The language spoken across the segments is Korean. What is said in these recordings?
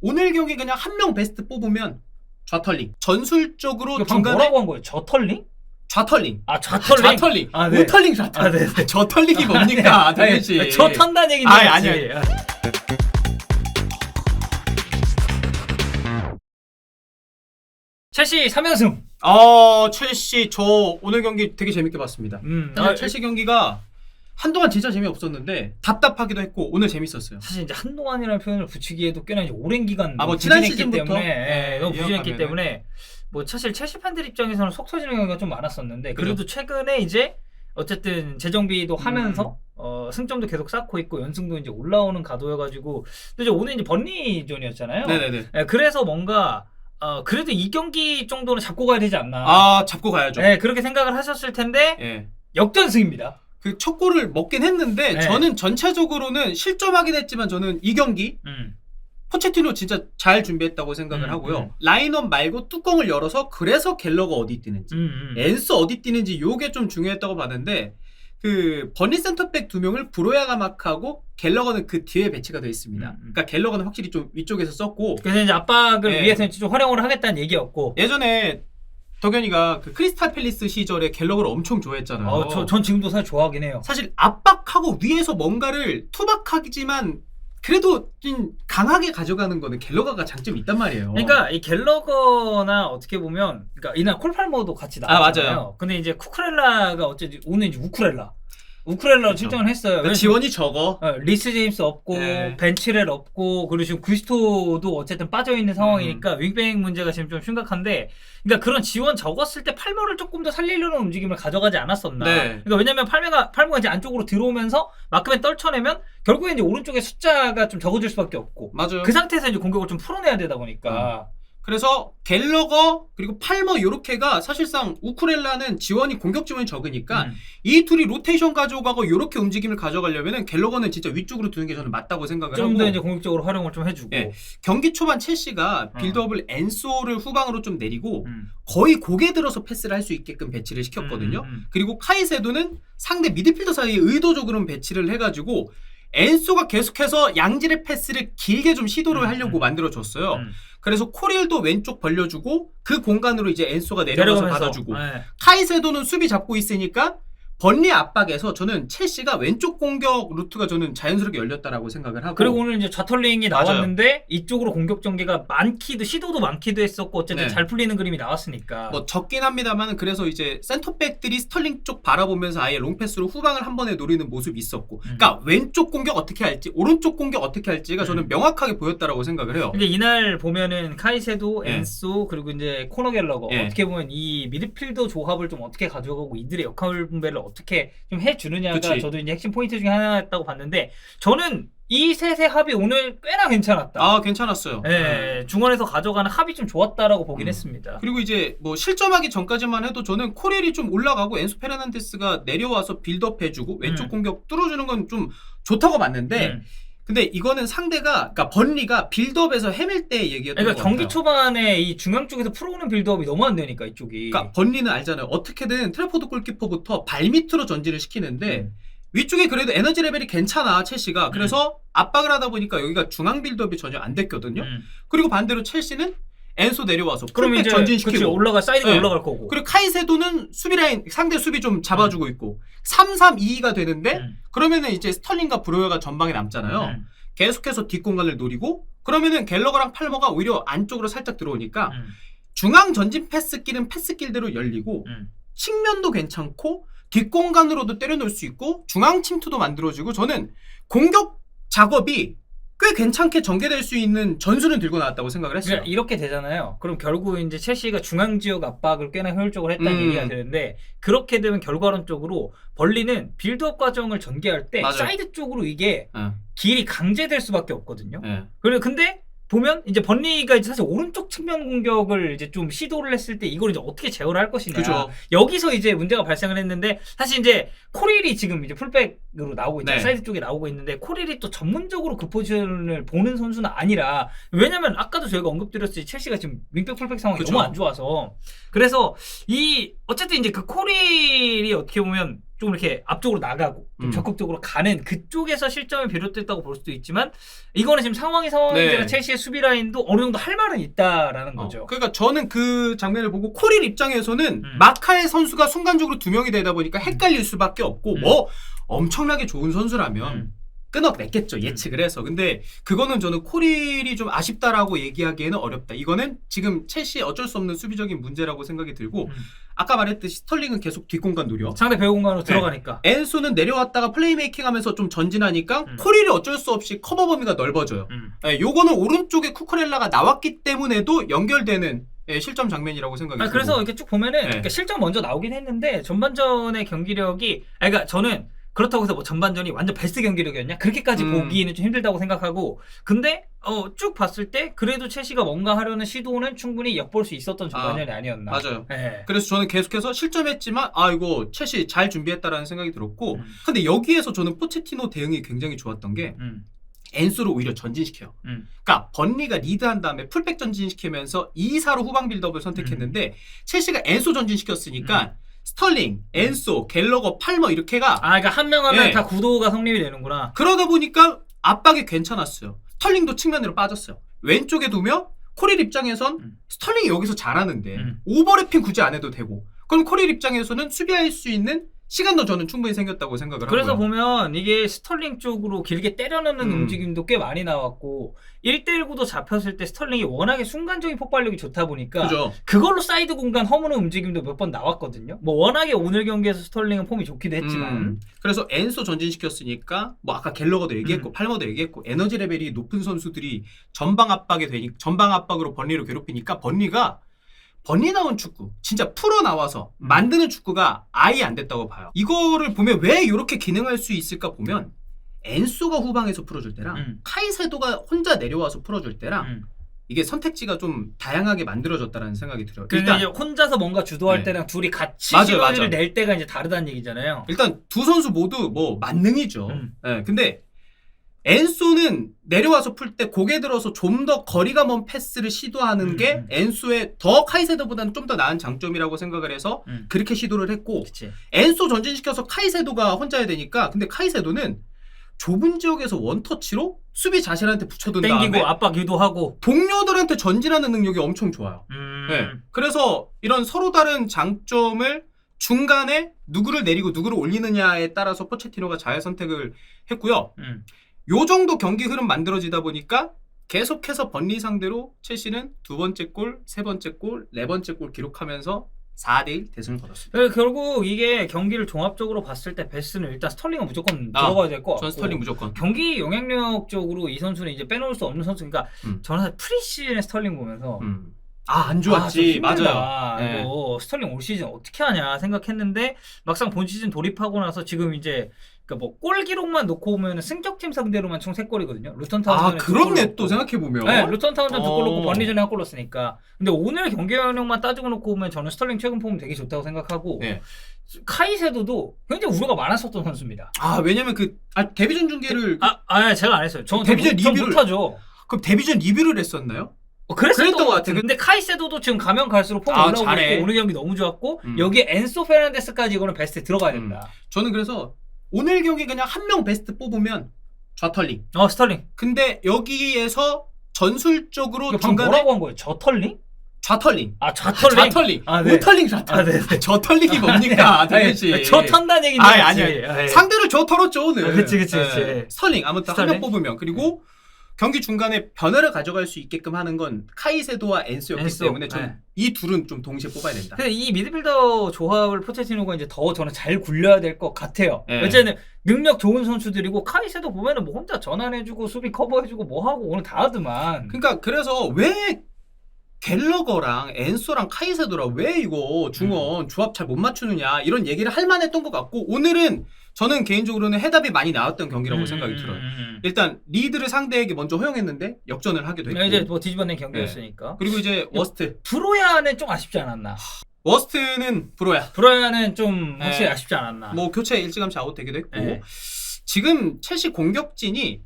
오늘 경기 그냥 한 명 베스트 뽑으면 좌털링. 전술적으로 방금 중간에 뭐라고 한 거예요? 저털링? 좌털링. 아 좌털링? 좌털링. 아, 네. 우털링 좌털링. 아, 네, 네. 저털링이 뭡니까, 도현 씨? 저 턴다는 얘기인 아니, 줄 아니. 아. 첼시 3연승. 어, 첼시 저 오늘 경기 되게 재밌게 봤습니다. 음, 사실 아, 첼시 경기가 한동안 진짜 재미없었는데 답답하기도 했고 오늘 재밌었어요. 사실 이제 한동안이라는 표현을 붙이기에도 꽤나 이제 오랜 기간 아, 뭐 지난 부진했기 시즌부터? 때문에 네, 예, 너무 부진했기 이어가면은. 때문에 뭐 사실 첼시 팬들 입장에서는 속 터지는 경우가 좀 많았었는데 그래도 최근에 이제 어쨌든 재정비도 음. 하면서 어, 승점도 계속 쌓고 있고 연승도 이제 올라오는 가도여가지고 또 이제 오늘 이제 번리존이었잖아요. 네네네. 예, 그래서 뭔가 어, 그래도 이 경기 정도는 잡고 가야 되지 않나. 아 잡고 가야죠. 예, 그렇게 생각을 하셨을 텐데 예. 역전승입니다. 그 첫 골을 먹긴 했는데 네. 저는 전체적으로는 실점하긴 했지만 저는 이 경기 음. 포체티노 진짜 잘 준비했다고 생각을 음, 하고요. 음. 라인업 말고 뚜껑을 열어서 그래서 갤러가 어디 뛰는지, 음, 음. 엔스 어디 뛰는지 요게 좀 중요했다고 봤는데 그 버니 센터백 두 명을 브로야가 마크하고 갤러거는 그 뒤에 배치가 되어 있습니다. 음, 음. 그러니까 갤러거는 확실히 좀 위쪽에서 썼고 그래서 이제 압박을 네. 위해서 좀 활용을 하겠다는 얘기였고. 예전에 덕현이가 그 크리스탈 팰리스 시절에 갤러거를 엄청 좋아했잖아요. 어, 저, 전 지금도 사실 좋아하긴 해요. 사실 압박하고 위에서 뭔가를 투박하지만 그래도 좀 강하게 가져가는 거는 갤러가가 장점이 있단 말이에요. 그러니까 이 갤러거나 어떻게 보면 그러니까 이날 콜팔머도 같이 아, 나왔잖아요. 맞아요. 근데 이제 쿠크렐라가 어쨌든 오늘 이제 우쿠렐라. 우쿠렐라로 그쵸. 출전을 했어요. 그러니까 그래서 지원이 적어. 어, 리스 제임스 없고 네. 벤치렐 없고 그리고 지금 구스토도 어쨌든 빠져 있는 상황이니까 음. 윙백 문제가 지금 좀 심각한데 그러니까 그런 지원 적었을 때 팔머를 조금 더 살리려는 움직임을 가져가지 않았었나. 네. 그러니까 왜냐면 팔머가 팔머가 이제 안쪽으로 들어오면서 마크맨 떨쳐내면 결국에 이제 오른쪽에 숫자가 좀 적어질 수밖에 없고 맞아요. 그 상태에서 이제 공격을 좀 풀어내야 되다 보니까 그래서 갤러거 그리고 팔머 요렇게가 사실상 우쿠렐라는 지원이 공격 지원이 적으니까 음. 이 둘이 로테이션 가져가고 요렇게 움직임을 가져가려면은 갤러거는 진짜 위쪽으로 두는 게 저는 맞다고 생각을 하고 좀 더 이제 공격적으로 활용을 좀 해주고 예. 경기 초반 첼시가 어. 빌드업을 엔소를 후방으로 좀 내리고 음. 거의 고개 들어서 패스를 할 수 있게끔 배치를 시켰거든요. 음, 음, 음. 그리고 카이세도는 상대 미드필더 사이에 의도적으로 배치를 해가지고 엔소가 계속해서 양질의 패스를 길게 좀 시도를 음, 하려고 음. 만들어줬어요. 음. 그래서 코릴도 왼쪽 벌려주고 그 공간으로 이제 엔소가 내려가서 내려가면서, 받아주고 예. 카이세도는 수비 잡고 있으니까 번리 압박에서 저는 첼시가 왼쪽 공격 루트가 저는 자연스럽게 열렸다라고 생각을 하고 그리고 오늘 이제 좌털링이 맞아요. 나왔는데 이쪽으로 공격 전개가 많기도 시도도 많기도 했었고 어쨌든 네. 잘 풀리는 그림이 나왔으니까 뭐 적긴 합니다만 그래서 이제 센터백들이 스털링 쪽 바라보면서 아예 롱패스로 후방을 한 번에 노리는 모습이 있었고 음. 그러니까 왼쪽 공격 어떻게 할지 오른쪽 공격 어떻게 할지가 저는 음. 명확하게 보였다라고 생각을 해요. 근데 이날 보면은 카이세도, 예. 엔소 그리고 이제 코너 갤러거 예. 어떻게 보면 이 미드필더 조합을 좀 어떻게 가져가고 이들의 역할 분배를 어떻게 좀 해주느냐가 그치. 저도 이제 핵심 포인트 중에 하나였다고 봤는데 저는 이 셋의 합이 오늘 꽤나 괜찮았다. 아 괜찮았어요. 예, 중원에서 가져가는 합이 좀 좋았다라고 보긴 음. 했습니다. 그리고 이제 뭐 실점하기 전까지만 해도 저는 코렐이 좀 올라가고 엔소 페르난데스가 내려와서 빌드업 해주고 왼쪽 음. 공격 뚫어주는 건 좀 좋다고 봤는데 음. 근데 이거는 상대가 그러니까 번리가 빌드업에서 헤맬 때 얘기였던 그러니까 것 경기 같아요. 초반에 이 중앙 쪽에서 풀어오는 빌드업이 너무 안 되니까 이쪽이. 그러니까 번리는 알잖아요. 어떻게든 트래포드 골키퍼부터 발밑으로 전진을 시키는데 음. 위쪽에 그래도 에너지 레벨이 괜찮아 첼시가 그래서 압박을 하다 보니까 여기가 중앙 빌드업이 전혀 안 됐거든요. 음. 그리고 반대로 첼시는 엔소 내려와서 그럼 풀백 이제 전진시키고 그치, 올라갈 사이드가 네. 올라갈 거고. 그리고 카이세도는 수비 라인 상대 수비 좀 잡아주고 있고 3-3-2가 되는데 음. 그러면은 이제 스털링과 브로여가 전방에 남잖아요. 음. 계속해서 뒷공간을 노리고 그러면은 갤러거랑 팔머가 오히려 안쪽으로 살짝 들어오니까 음. 중앙 전진 패스길은 패스길대로 열리고 음. 측면도 괜찮고 뒷공간으로도 때려놓을 수 있고 중앙 침투도 만들어지고 저는 공격 작업이 꽤 괜찮게 전개될 수 있는 전술을 들고 나왔다고 생각을 했어요. 그러니까 이렇게 되잖아요. 그럼 결국 이제 첼시가 중앙 지역 압박을 꽤나 효율적으로 했다는 음. 얘기가 되는데 그렇게 되면 결과론적으로 벌리는 빌드업 과정을 전개할 때 맞아요. 사이드 쪽으로 이게 예, 길이 강제될 수밖에 없거든요. 예. 그래 근데 보면 이제 번리가 이제 사실 오른쪽 측면 공격을 이제 좀 시도를 했을 때 이걸 이제 어떻게 제어를 할 것이냐. 그죠. 여기서 이제 문제가 발생을 했는데 사실 이제 코릴이 지금 이제 풀백으로 나오고 있잖아요. 네. 사이드 쪽에 나오고 있는데 코릴이 또 전문적으로 그 포지션을 보는 선수는 아니라 왜냐면 아까도 저희가 언급드렸듯이 첼시가 지금 윙백 풀백 상황이 그쵸. 너무 안 좋아서 그래서 이 어쨌든 이제 그 코릴이 어떻게 보면 좀 이렇게 앞쪽으로 나가고 좀 음. 적극적으로 가는 그쪽에서 실점이 비롯됐다고 볼 수도 있지만 이거는 지금 상황이 상황인지라 네. 첼시의 수비 라인도 어느 정도 할 말은 있다라는 어, 거죠. 그러니까 저는 그 장면을 보고 코릴 입장에서는 음. 마카의 선수가 순간적으로 두 명이 되다 보니까 헷갈릴 수밖에 없고 음. 뭐 엄청나게 좋은 선수라면 음. 끊어냈겠죠 예측을 해서 근데 그거는 저는 코릴이 좀 아쉽다라고 얘기하기에는 어렵다 이거는 지금 첼시의 어쩔 수 없는 수비적인 문제라고 생각이 들고 음. 아까 말했듯이 스털링은 계속 뒷공간 노려 상대 배우 공간으로 네. 들어가니까. 엔소는 내려왔다가 플레이메이킹 하면서 좀 전진하니까 음. 코릴이 어쩔 수 없이 커버 범위가 넓어져요 음. 예, 요거는 오른쪽에 쿠쿠렐라가 나왔기 때문에도 연결되는 예, 실점 장면이라고 생각이 아, 그래서 이렇게 쭉 보면은 네. 그러니까 실점 먼저 나오긴 했는데 전반전의 경기력이 아 그러니까 저는 그렇다고 해서 뭐 전반전이 완전 베스트 경기력이었냐 그렇게까지 음. 보기는 좀 힘들다고 생각하고 근데 어, 쭉 봤을 때 그래도 첼시가 뭔가 하려는 시도는 충분히 엿볼 수 있었던 전반전이 아, 니었나 맞아요 네. 그래서 저는 계속해서 실점했지만 아 이거 첼시 잘 준비했다라는 생각이 들었고 음. 근데 여기에서 저는 포체티노 대응이 굉장히 좋았던 게 음. 엔소를 오히려 전진시켜요. 음. 그러니까 번리가 리드한 다음에 풀백 전진시키면서 2-4로 후방 빌드업을 선택했는데 첼시가 엔소 전진시켰으니까 스털링, 엔소, 갤러거, 팔머 이렇게가 아 그러니까 한 명 하면 네. 다 구도가 성립이 되는구나 그러다 보니까 압박이 괜찮았어요. 스털링도 측면으로 빠졌어요. 왼쪽에 두면 코릴 입장에선 음. 스털링이 여기서 잘하는데 음. 오버래핑 굳이 안 해도 되고 그럼 코릴 입장에서는 수비할 수 있는 시간도 저는 충분히 생겼다고 생각을 그래서 하고요. 보면 이게 스털링 쪽으로 길게 때려넣는 음. 움직임도 꽤 많이 나왔고 1대1 구도 잡혔을 때 스털링이 워낙에 순간적인 폭발력이 좋다 보니까 그죠. 그걸로 사이드 공간 허무는 움직임도 몇 번 나왔거든요. 뭐 워낙에 오늘 경기에서 스털링은 폼이 좋기도 했지만 음, 그래서 엔소 전진시켰으니까 뭐 아까 갤러거도 얘기했고 음. 팔머도 얘기했고 에너지 레벨이 높은 선수들이 전방 압박에 되니 전방 압박으로 번리로 괴롭히니까 번리가 번리 나온 축구 진짜 풀어 나와서 음. 만드는 축구가 아예 안 됐다고 봐요. 이거를 보면 왜 이렇게 기능할 수 있을까 보면 엔소가 후방에서 풀어줄 때랑 음. 카이세도가 혼자 내려와서 풀어줄 때랑 음. 이게 선택지가 좀 다양하게 만들어졌다라는 생각이 들어요. 근데 일단 이제 혼자서 뭔가 주도할 네. 때랑 둘이 같이 맞아요, 시너지를 맞아요. 낼 때가 이제 다르다는 얘기잖아요. 일단 두 선수 모두 뭐 만능이죠. 음. 예, 근데 엔소는 내려와서 풀 때 고개 들어서 좀 더 거리가 먼 패스를 시도하는 음, 게 음. 엔소의 더 카이세도보다는 좀 더 나은 장점이라고 생각을 해서 음. 그렇게 시도를 했고 그치. 엔소 전진시켜서 카이세도가 혼자 해야 되니까 근데 카이세도는 좁은 지역에서 원터치로 수비 자신한테 붙여둔 땡기고 다음에 압박 유도하고. 동료들한테 전진하는 능력이 엄청 좋아요. 음. 네. 그래서 이런 서로 다른 장점을 중간에 누구를 내리고 누구를 올리느냐에 따라서 포체티노가 잘 선택을 했고요. 음. 요 정도 경기 흐름 만들어지다 보니까 계속해서 번리 상대로 첼시는 두 번째 골, 세 번째 골, 네 번째 골 기록하면서 4대1 대승을 거뒀습니다. 그래서 결국 이게 경기를 종합적으로 봤을 때 베스는 일단 스털링은 무조건 아, 들어가야 될 것 같고 전 스털링 무조건. 경기 영향력적으로 이 선수는 이제 빼놓을 수 없는 선수니까 음. 저는 사실 프리시즌에 스털링 보면서 음. 아, 안 아, 좀 좋았지. 힘들다. 맞아요. 네. 이거 스털링 올 시즌 어떻게 하냐 생각했는데 막상 본 시즌 돌입하고 나서 지금 이제 그러니까 뭐 골 기록만 놓고 보면 승격팀 상대로만 총 3골이거든요. 루턴 타운 아, 그렇네. 또 생각해 보면. 네, 루턴 타운전 두골 어. 넣고 번리전에 한 골 넣었으니까. 근데 오늘 경기 영향만 따지고 놓고 보면 저는 스털링 최근 폼 되게 좋다고 생각하고 네. 카이세도도 굉장히 우려가 많았었던 선수입니다. 아, 왜냐면 그, 아, 데뷔전 중계를. 아, 아 제가 안 했어요. 저, 데뷔전 리뷰를- 못하죠. 그럼 데뷔전 리뷰를 했었나요? 어, 그랬었던 그랬던 것. 같은데. 근데 카이세도도 지금 가면 갈수록 폼 아, 올라오고 잘해. 있고 오늘 경기 너무 좋았고 음. 여기에 엔소 페르난데스까지 이거는 베스트에 들어가야 된다. 저는 그래서 오늘 경기 그냥 한 명 베스트 뽑으면 좌털링. 어 스털링. 근데 여기에서 전술적으로 이거 방금 중간에 뭐라고 한 거예요? 저털링? 좌털링. 아 좌털링. 좌털링. 아, 네. 우털링 좌털링. 아, 네, 네. 저털링이 뭡니까? 당연히. 아니, 저 턴다는 얘기는 아니. 아니, 아, 예. 상대를 저 털었죠 오늘. 아, 그치, 그치, 예. 그치. 스털링 아무튼 한 명 스털링? 뽑으면 그리고 경기 중간에 변화를 가져갈 수 있게끔 하는 건 카이세도와 엔스였기 엔소, 때문에 전 네. 이 둘은 좀 동시에 뽑아야 된다. 근데 이 미드필더 조합을 포체티노가 이제 더 저는 잘 굴려야 될 것 같아요. 예. 어쨌든 능력 좋은 선수들이고 카이세도 보면은 뭐 혼자 전환해주고 수비 커버해주고 뭐 하고 오늘 다 하더만. 그러니까 그래서 왜 갤러거랑 엔소랑 카이세도랑 왜 이거 중원 음. 조합 잘 못 맞추느냐 이런 얘기를 할 만했던 것 같고 오늘은 저는 개인적으로는 해답이 많이 나왔던 경기라고 음, 생각이 음, 들어요. 음, 일단 리드를 상대에게 먼저 허용했는데 역전을 하기도 음. 했고 이제 뭐 뒤집어낸 경기였으니까. 그리고 이제 워스트 브로야는 좀 아쉽지 않았나? 워스트는 브로야 브로야는 좀 네. 확실히 아쉽지 않았나? 뭐 교체 일찌감치 아웃되기도 했고 네. 지금 첼시 공격진이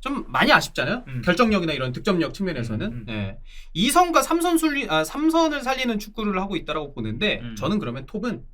좀 많이 아쉽잖아요. 음. 결정력이나 이런 득점력 측면에서는 음, 음. 네. 2선과 3선 술리 아 3선을 살리는 축구를 하고 있다라고 보는데 음. 저는 그러면 톱은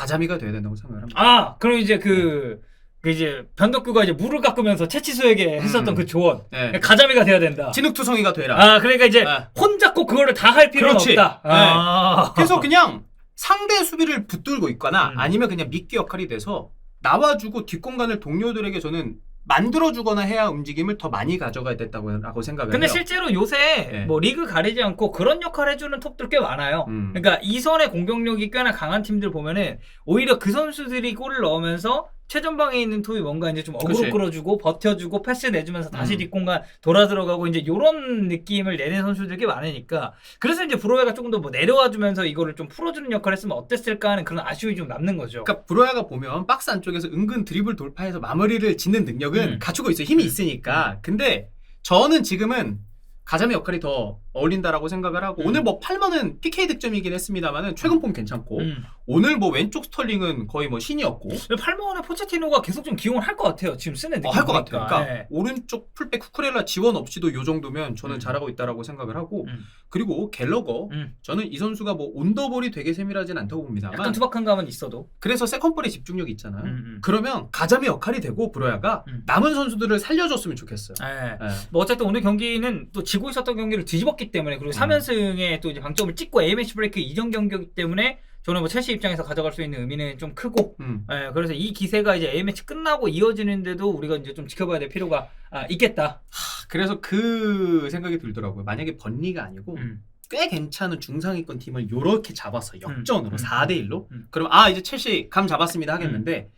가자미가 돼야 된다고 생각을 합니다. 아 그럼 이제 그, 그 이제 변덕규가 이제 물을 깎으면서 채치수에게 했었던 음. 그 조언 예. 가자미가 돼야 된다. 진흙투성이가 되라. 아 그러니까 이제 아. 혼자 꼭 그거를 다 할 필요는 그렇지. 없다. 아. 그래서 그냥 상대 수비를 붙들고 있거나 음. 아니면 그냥 미끼 역할이 돼서 나와주고 뒷공간을 동료들에게 저는 만들어주거나 해야 움직임을 더 많이 가져가야 됐다고 생각을 근데 해요. 실제로 요새 네. 뭐 리그 가리지 않고 그런 역할 해주는 톱들 꽤 많아요. 음. 그러니까 이선의 공격력이 꽤나 강한 팀들 보면은 오히려 그 선수들이 골을 넣으면서 최전방에 있는 톱이 뭔가 이제 좀 어그로 그치. 끌어주고 버텨주고 패스 내주면서 다시 음. 뒷공간 돌아 들어가고 이제 요런 느낌을 내는 선수들이 꽤 많으니까 그래서 이제 브로웨가 조금 더 뭐 내려와 주면서 이거를 좀 풀어주는 역할을 했으면 어땠을까 하는 그런 아쉬움이 좀 남는 거죠. 그러니까 브로야가 보면 박스 안쪽에서 은근 드리블 돌파해서 마무리를 짓는 능력은 음. 갖추고 있어요. 힘이 있으니까. 근데 저는 지금은 가자미 역할이 더 어울린다라고 생각을 하고 음. 오늘 뭐 8만은 PK 득점이긴 했습니다만은 최근 폼 괜찮고 음. 오늘 뭐 왼쪽 스털링은 거의 뭐 신이었고 팔마원의 포체티노가 계속 좀 기용을 할 것 같아요. 지금 쓰는 느낌 어, 할것 보니까. 같아요. 그러니까 예. 오른쪽 풀백 쿠쿠렐라 지원 없이도 요 정도면 저는 음. 잘하고 있다라고 생각을 하고 음. 그리고 갤러거 음. 저는 이 선수가 뭐 온더볼이 되게 세밀하진 않다고 약간 봅니다만 투박한 감은 있어도. 그래서 세컨볼에 집중력이 있잖아요. 음, 음. 그러면 가자미 역할이 되고 브로야가 음. 남은 선수들을 살려줬으면 좋겠어요. 예. 예. 뭐 어쨌든 오늘 경기는 또 지고 있었던 경기를 뒤집었기 때문에 그리고 음. 3연승에 또 이제 방점을 찍고 A매치 브레이크 이전 경기이기 때문에 저는 뭐 첼시 입장에서 가져갈 수 있는 의미는 좀 크고 음. 예, 그래서 이 기세가 이제 A매치 끝나고 이어지는데도 우리가 이제 좀 지켜봐야 될 필요가 아, 있겠다. 그래서 그 생각이 들더라고요. 만약에 번리가 아니고 음. 꽤 괜찮은 중상위권 팀을 요렇게 잡았어 역전으로 음. 4대 1로. 음. 그럼 아 이제 첼시 감 잡았습니다 하겠는데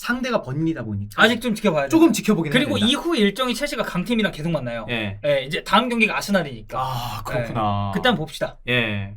상대가 번리다 보니까 아직 좀 지켜봐야 돼. 조금 지켜보긴 그리고 해야 된다. 이후 일정이 첼시가 강팀이랑 계속 만나요. 예. 예, 이제 다음 경기가 아스날이니까. 아 그렇구나. 그때 한번 봅시다. 예.